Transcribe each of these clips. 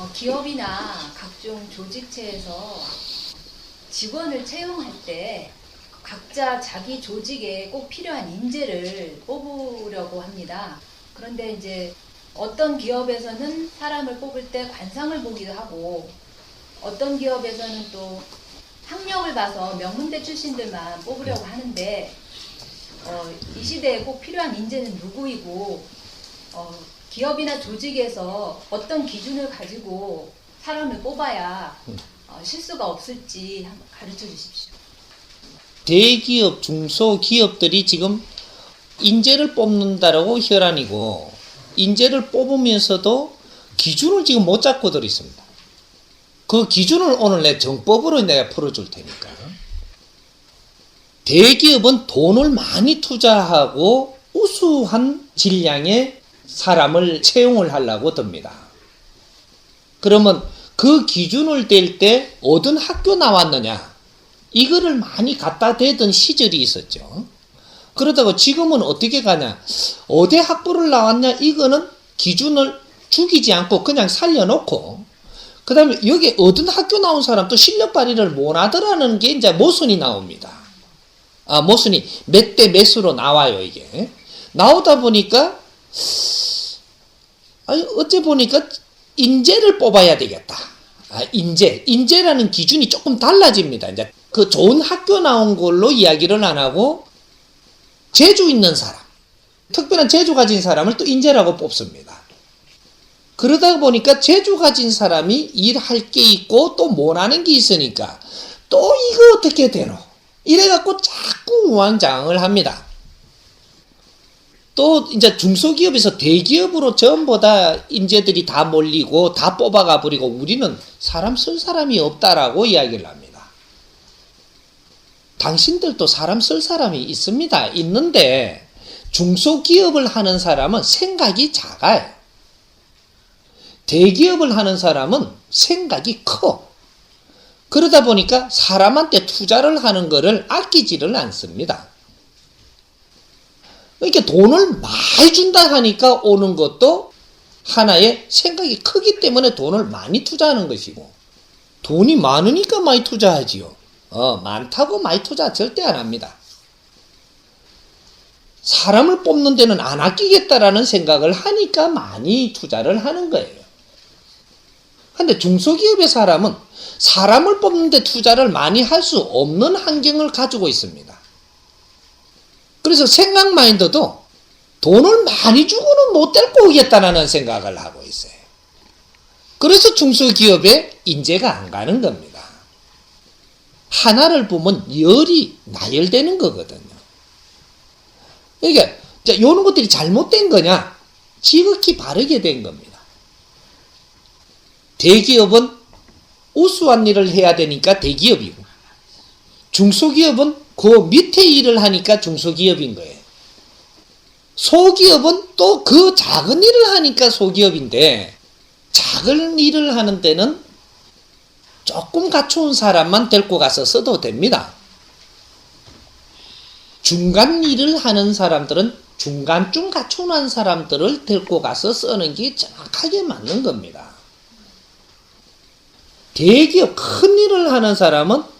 어, 기업이나 각종 조직체에서 직원을 채용할 때 각자 자기 조직에 꼭 필요한 인재를 뽑으려고 합니다. 그런데 이제 어떤 기업에서는 사람을 뽑을 때 관상을 보기도 하고 어떤 기업에서는 또 학력을 봐서 명문대 출신들만 뽑으려고 하는데 어, 이 시대에 꼭 필요한 인재는 누구이고 어, 기업이나 조직에서 어떤 기준을 가지고 사람을 뽑아야 어, 실수가 없을지 한번 가르쳐 주십시오. 대기업, 중소기업들이 지금 인재를 뽑는다라고 혈안이고 인재를 뽑으면서도 기준을 지금 못 잡고들 있습니다. 그 기준을 오늘 내 정법으로 내가 풀어줄 테니까. 대기업은 돈을 많이 투자하고 우수한 질량의 사람을 채용을 하려고 듭니다. 그러면 그 기준을 댈때 어떤 학교 나왔느냐 이거를 많이 갖다 대던 시절이 있었죠. 그러다가 지금은 어떻게 가냐 어디 학부를 나왔냐 이거는 기준을 죽이지 않고 그냥 살려놓고 그 다음에 여기 어떤 학교 나온 사람도 실력 발휘를 못하더라는 게 이제 모순이 나옵니다. 아, 모순이 몇 대 몇으로 나와요, 이게. 나오다 보니까, 어째 보니까 인재를 뽑아야 되겠다. 아, 인재. 인재라는 기준이 조금 달라집니다. 이제 그 좋은 학교 나온 걸로 이야기를 안 하고, 재주 있는 사람, 특별한 재주 가진 사람을 또 인재라고 뽑습니다. 그러다 보니까 재주 가진 사람이 일할 게 있고 또 못하는 게 있으니까 또 이거 어떻게 되노? 이래갖고 자꾸 우왕좌왕을 합니다. 또 이제 중소기업에서 대기업으로 전부 다 인재들이 다 몰리고 다 뽑아가 버리고 우리는 사람 쓸 사람이 없다라고 이야기를 합니다. 당신들도 사람 쓸 사람이 있습니다. 있는데 중소기업을 하는 사람은 생각이 작아요. 대기업을 하는 사람은 생각이 커. 그러다 보니까 사람한테 투자를 하는 것을 아끼지를 않습니다. 이렇게 돈을 많이 준다 하니까 오는 것도 하나의 생각이 크기 때문에 돈을 많이 투자하는 것이고 돈이 많으니까 많이 투자하지요. 어, 많다고 많이 투자 절대 안 합니다. 사람을 뽑는 데는 안 아끼겠다라는 생각을 하니까 많이 투자를 하는 거예요. 근데 중소기업의 사람은 사람을 뽑는데 투자를 많이 할 수 없는 환경을 가지고 있습니다. 그래서 생각 마인드도 돈을 많이 주고는 못 데리고 오겠다는 생각을 하고 있어요. 그래서 중소기업에 인재가 안 가는 겁니다. 하나를 보면 열이 나열되는 거거든요. 그러니까 이런 것들이 잘못된 거냐? 지극히 바르게 된 겁니다. 대기업은 우수한 일을 해야 되니까 대기업이고 중소기업은 그 밑에 일을 하니까 중소기업인 거예요. 소기업은 또 그 작은 일을 하니까 소기업인데 작은 일을 하는 데는 조금 갖춘 사람만 데리고 가서 써도 됩니다. 중간 일을 하는 사람들은 중간쯤 갖춘 사람들을 데리고 가서 쓰는 게 정확하게 맞는 겁니다. 대기업 큰 일을 하는 사람은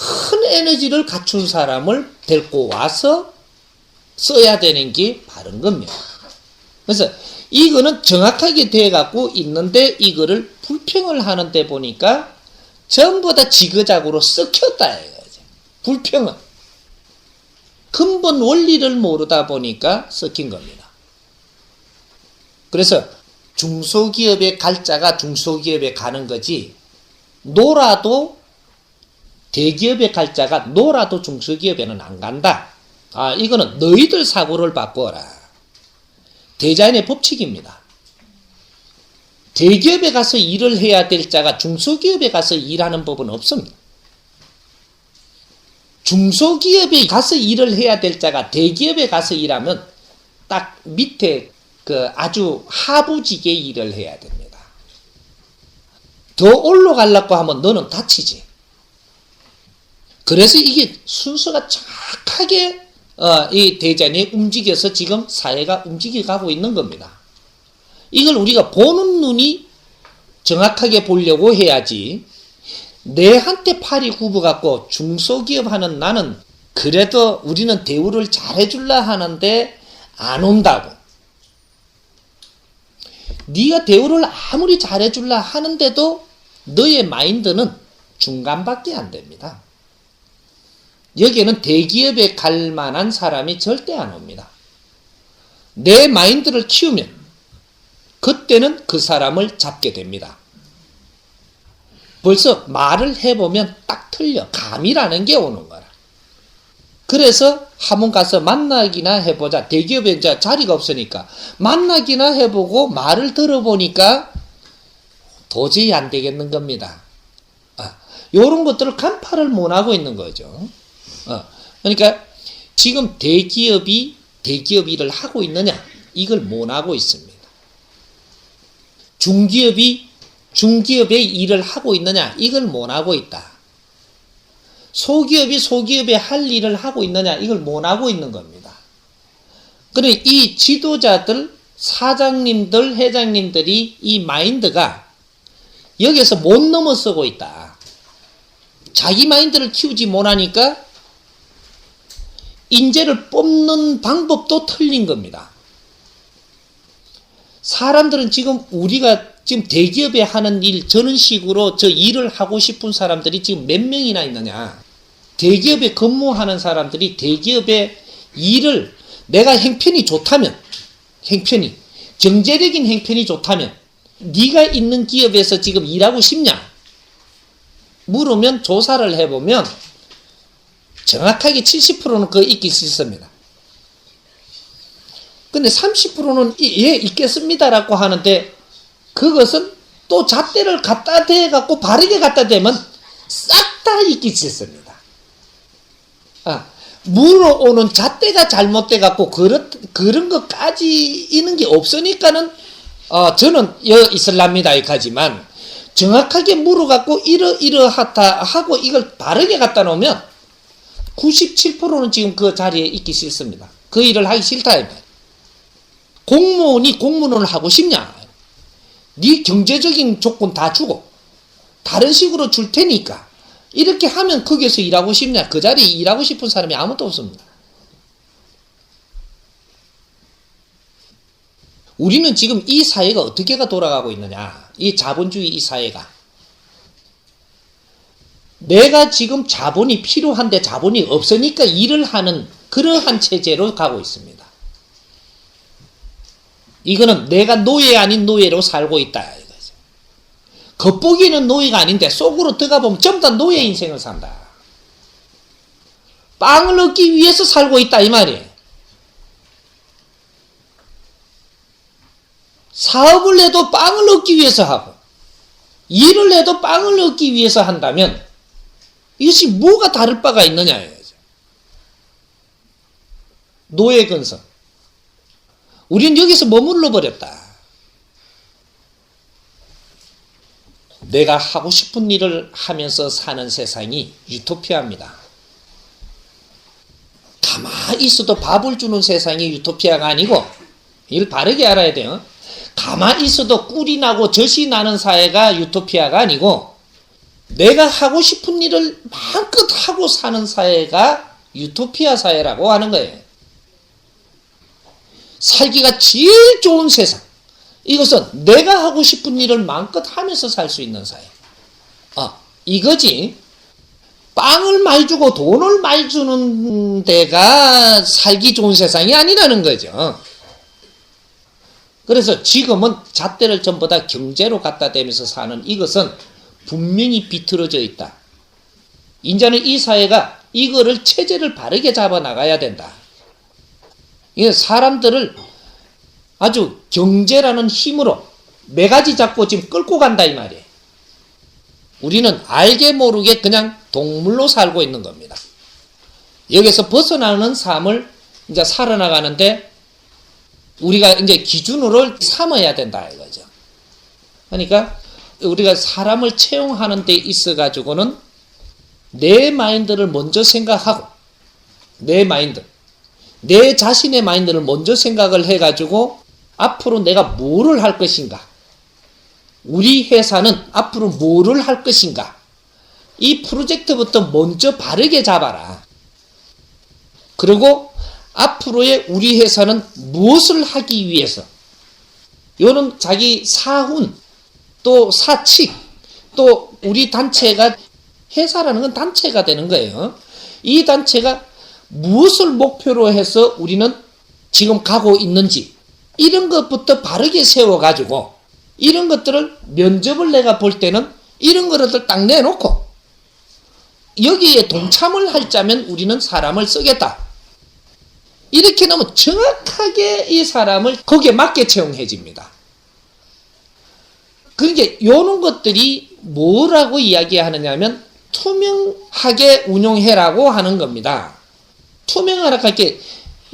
큰 에너지를 갖춘 사람을 데리고 와서 써야 되는 게 바른 겁니다. 그래서 이거는 정확하게 돼 갖고 있는데 이거를 불평을 하는데 보니까 전부 다 지그작으로 썩혔다 이거죠. 불평은 근본 원리를 모르다 보니까 썩힌 겁니다. 그래서 중소기업의 갈자가 중소기업에 가는 거지 놀아도 대기업에 갈 자가 놀아도 중소기업에는 안 간다. 아, 이거는 너희들 사고를 바꿔라. 대자연의 법칙입니다. 대기업에 가서 일을 해야 될 자가 중소기업에 가서 일하는 법은 없습니다. 중소기업에 가서 일을 해야 될 자가 대기업에 가서 일하면 딱 밑에 그 아주 하부직의 일을 해야 됩니다. 더 올라가려고 하면 너는 다치지. 그래서 이게 순서가 정확하게 어, 이 대전이 움직여서 지금 사회가 움직여 가고 있는 겁니다. 이걸 우리가 보는 눈이 정확하게 보려고 해야지 내한테 팔이 굽어갖고 중소기업 하는 나는 그래도 우리는 대우를 잘해줄라 하는데 안 온다고. 네가 대우를 아무리 잘해줄라 하는데도 너의 마인드는 중간밖에 안 됩니다. 여기에는 대기업에 갈 만한 사람이 절대 안 옵니다. 내 마인드를 키우면 그때는 그 사람을 잡게 됩니다. 벌써 말을 해보면 딱 틀려. 감이라는 게 오는 거라. 그래서 한번 가서 만나기나 해보자. 대기업에 이제 자리가 없으니까 만나기나 해보고 말을 들어보니까 도저히 안 되겠는 겁니다. 아, 요런 것들을 간파를 못 하고 있는 거죠. 어, 그러니까 지금 대기업이 대기업 일을 하고 있느냐? 이걸 못 하고 있습니다. 중기업이 중기업의 일을 하고 있느냐? 이걸 못 하고 있다. 소기업이 소기업의 할 일을 하고 있느냐? 이걸 못 하고 있는 겁니다. 그래 이 지도자들, 사장님들, 회장님들이 이 마인드가 여기서 못 넘어서고 있다. 자기 마인드를 키우지 못하니까 인재를 뽑는 방법도 틀린 겁니다. 사람들은 지금 우리가 지금 대기업에 하는 일, 저런 식으로 저 일을 하고 싶은 사람들이 지금 몇 명이나 있느냐. 대기업에 근무하는 사람들이 대기업의 일을 내가 행편이 좋다면, 행편이, 경제적인 행편이 좋다면, 네가 있는 기업에서 지금 일하고 싶냐? 물으면 조사를 해보면 정확하게 70%는 그 있기 싫습니다. 근데 30%는 예, 있겠습니다라고 하는데 그것은 또 잣대를 갖다 대 갖고 바르게 갖다 대면 싹 다 있기 싫습니다. 아, 물어 오는 잣대가 잘못돼 갖고 그런, 그런 것까지 있는 게 없으니까는 어, 저는 여 있을랍니다. 이까지만 정확하게 물어 갖고 이러 이러하다 하고 이걸 바르게 갖다 놓으면 97%는 지금 그 자리에 있기 싫습니다. 그 일을 하기 싫다. 공무원이 공무원을 하고 싶냐? 네 경제적인 조건 다 주고 다른 식으로 줄 테니까 이렇게 하면 거기서 일하고 싶냐? 그 자리에 일하고 싶은 사람이 아무도 없습니다. 우리는 지금 이 사회가 어떻게가 돌아가고 있느냐? 이 자본주의 이 사회가 내가 지금 자본이 필요한데 자본이 없으니까 일을 하는 그러한 체제로 가고 있습니다. 이거는 내가 노예 아닌 노예로 살고 있다 이거죠. 겉보기에는 노예가 아닌데 속으로 들어가 보면 전부 다 노예 인생을 산다. 빵을 얻기 위해서 살고 있다 이 말이에요. 사업을 해도 빵을 얻기 위해서 하고 일을 해도 빵을 얻기 위해서 한다면 이것이 뭐가 다를 바가 있느냐 이거죠. 노예 근성. 우리는 여기서 머물러 버렸다. 내가 하고 싶은 일을 하면서 사는 세상이 유토피아입니다. 가만히 있어도 밥을 주는 세상이 유토피아가 아니고 이걸 바르게 알아야 돼요. 가만히 있어도 꿀이 나고 젖이 나는 사회가 유토피아가 아니고 내가 하고 싶은 일을 마음껏 하고 사는 사회가 유토피아 사회라고 하는 거예요. 살기가 제일 좋은 세상. 이것은 내가 하고 싶은 일을 마음껏 하면서 살 수 있는 사회. 아, 이거지. 빵을 많이 주고 돈을 많이 주는 데가 살기 좋은 세상이 아니라는 거죠. 그래서 지금은 잣대를 전부 다 경제로 갖다 대면서 사는 이것은 분명히 비틀어져 있다. 이제는 이 사회가 이거를 체제를 바르게 잡아 나가야 된다. 이게 사람들을 아주 경제라는 힘으로 매가지 잡고 지금 끌고 간다 이 말이에요. 우리는 알게 모르게 그냥 동물로 살고 있는 겁니다. 여기서 벗어나는 삶을 이제 살아나가는데 우리가 이제 기준으로 삼아야 된다 이거죠. 그러니까 우리가 사람을 채용하는 데 있어 가지고는 내 마인드를 먼저 생각하고 내 마인드 내 자신의 마인드를 먼저 생각을 해 가지고 앞으로 내가 뭐를 할 것인가 우리 회사는 앞으로 뭐를 할 것인가? 이 프로젝트부터 먼저 바르게 잡아라. 그리고 앞으로의 우리 회사는 무엇을 하기 위해서 요는 자기 사훈 또 사칙 또 우리 단체가 회사라는 건 단체가 되는 거예요. 이 단체가 무엇을 목표로 해서 우리는 지금 가고 있는지 이런 것부터 바르게 세워가지고 이런 것들을 면접을 내가 볼 때는 이런 것들 딱 내놓고 여기에 동참을 할자면 우리는 사람을 쓰겠다. 이렇게 나면 정확하게 이 사람을 거기에 맞게 채용해집니다. 그러니까 요런 것들이 뭐라고 이야기하느냐면 투명하게 운용해라고 하는 겁니다. 투명하라 할게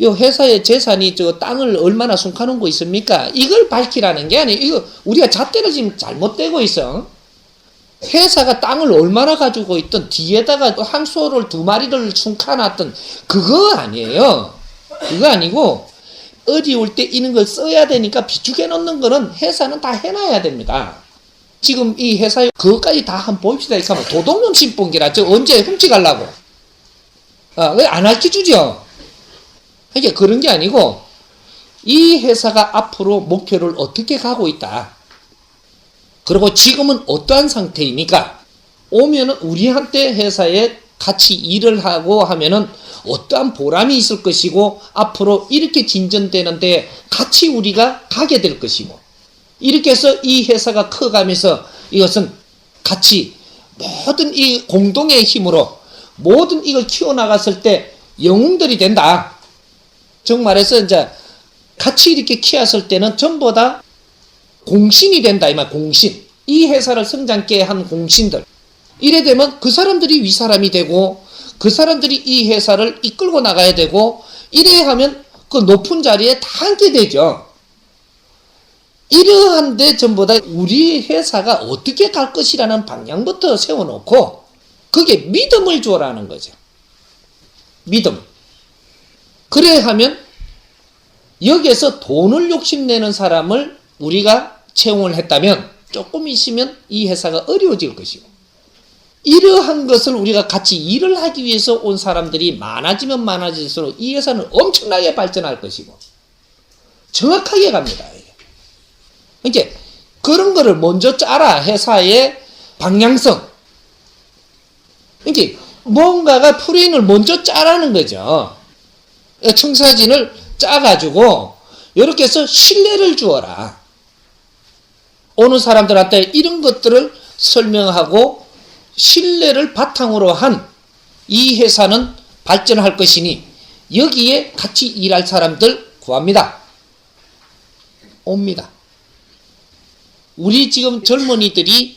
요 회사의 재산이 저 땅을 얼마나 숨가는 거 있습니까? 이걸 밝히라는 게 아니에요. 이거 우리가 잣대를 지금 잘못되고 있어. 회사가 땅을 얼마나 가지고 있든 뒤에다가 항소를 두 마리를 숨가놨던 그거 아니에요. 그거 아니고 어려울 때 이런 걸 써야 되니까 비축해 놓는 거는 회사는 다 해놔야 됩니다. 지금 이 회사에 그것까지 다 한번 봅시다. 이렇게 하면 도둑놈 신봉기라 저 언제 훔쳐가려고. 아, 왜안 알려주죠? 이게 그런 게 아니고 이 회사가 앞으로 목표를 어떻게 가고 있다. 그리고 지금은 어떠한 상태이니까 오면은 우리한테 회사에 같이 일을 하고 하면은 어떠한 보람이 있을 것이고 앞으로 이렇게 진전되는데 같이 우리가 가게 될 것이고 이렇게 해서 이 회사가 커가면서 이것은 같이 모든 이 공동의 힘으로 모든 이걸 키워나갔을 때 영웅들이 된다. 정말해서 이제 같이 이렇게 키웠을 때는 전부 다 공신이 된다. 이 말, 공신. 이 회사를 성장케 한 공신들. 이래 되면 그 사람들이 윗사람이 되고 그 사람들이 이 회사를 이끌고 나가야 되고 이래 하면 그 높은 자리에 다 앉게 되죠. 이러한데 전부 다 우리 회사가 어떻게 갈 것이라는 방향부터 세워놓고 그게 믿음을 주어라는 거죠. 믿음. 그래 하면 여기에서 돈을 욕심내는 사람을 우리가 채용을 했다면 조금 있으면 이 회사가 어려워질 것이고 이러한 것을 우리가 같이 일을 하기 위해서 온 사람들이 많아지면 많아질수록 이 회사는 엄청나게 발전할 것이고 정확하게 갑니다. 이제 그런 거를 먼저 짜라 회사의 방향성. 이게 뭔가가 프레임을 먼저 짜라는 거죠. 청사진을 짜가지고 이렇게 해서 신뢰를 주어라. 오는 사람들한테 이런 것들을 설명하고 신뢰를 바탕으로 한 이 회사는 발전할 것이니 여기에 같이 일할 사람들 구합니다. 옵니다. 우리 지금 젊은이들이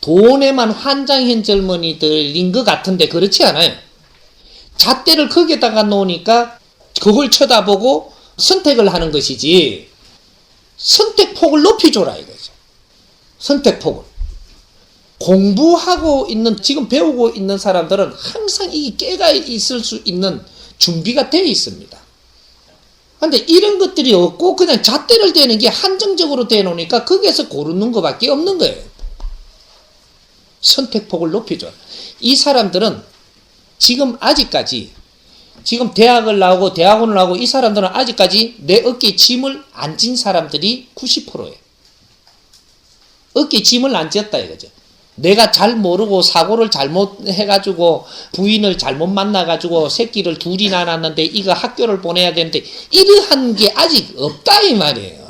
돈에만 환장한 젊은이들인 것 같은데 그렇지 않아요. 잣대를 거기에다가 놓으니까 그걸 쳐다보고 선택을 하는 것이지 선택폭을 높여줘라 이거죠. 선택폭을. 공부하고 있는 지금 배우고 있는 사람들은 항상 이 깨가 있을 수 있는 준비가 되어 있습니다. 근데 이런 것들이 없고 그냥 잣대를 대는 게 한정적으로 대 놓으니까 거기에서 고르는 것밖에 없는 거예요. 선택폭을 높여줘. 이 사람들은 지금 아직까지 지금 대학을 나오고 대학원을 나오고 이 사람들은 아직까지 내 어깨에 짐을 안 진 사람들이 90%예요. 어깨에 짐을 안 지었다 이거죠. 내가 잘 모르고 사고를 잘못 해가지고 부인을 잘못 만나가지고 새끼를 둘이나 낳았는데 이거 학교를 보내야 되는데 이러한 게 아직 없다 이 말이에요.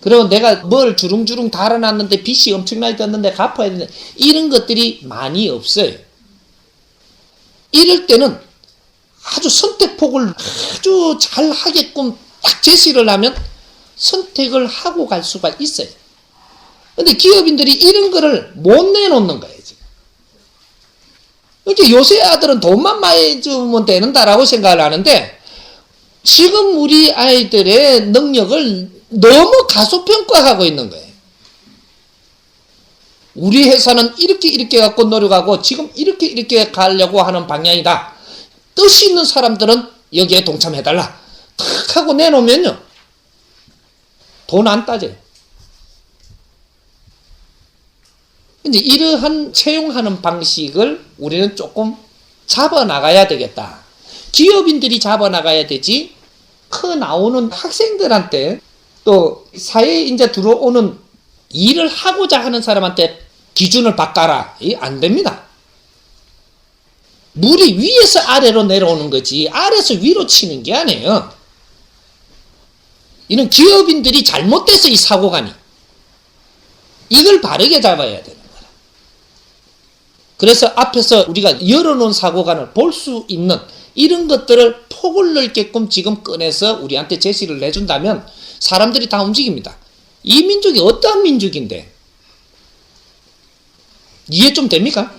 그리고 내가 뭘 주릉주릉 달아놨는데 빚이 엄청나게 떴는데 갚아야 되는데 이런 것들이 많이 없어요. 이럴 때는 아주 선택폭을 아주 잘 하게끔 딱 제시를 하면 선택을 하고 갈 수가 있어요. 근데 기업인들이 이런 거를 못 내놓는 거예요, 지금. 이렇게 요새 아들은 돈만 많이 주면 되는다라고 생각을 하는데, 지금 우리 아이들의 능력을 너무 가소평가하고 있는 거예요. 우리 회사는 이렇게 이렇게 갖고 노력하고 지금 이렇게 이렇게 가려고 하는 방향이다. 뜻이 있는 사람들은 여기에 동참해달라. 탁 하고 내놓으면요. 돈 안 따져요. 이제 이러한 채용하는 방식을 우리는 조금 잡아 나가야 되겠다. 기업인들이 잡아 나가야 되지. 커 나오는 학생들한테 또 사회에 이제 들어오는 일을 하고자 하는 사람한테 기준을 바꿔라. 이 안 됩니다. 물이 위에서 아래로 내려오는 거지 아래에서 위로 치는 게 아니에요. 이는 기업인들이 잘못돼서 이 사고가니 이걸 바르게 잡아야 거라. 그래서 앞에서 우리가 열어놓은 사고관을 볼 수 있는 이런 것들을 폭을 넓게끔 지금 꺼내서 우리한테 제시를 해준다면 사람들이 다 움직입니다. 이 민족이 어떠한 민족인데 이해 좀 됩니까?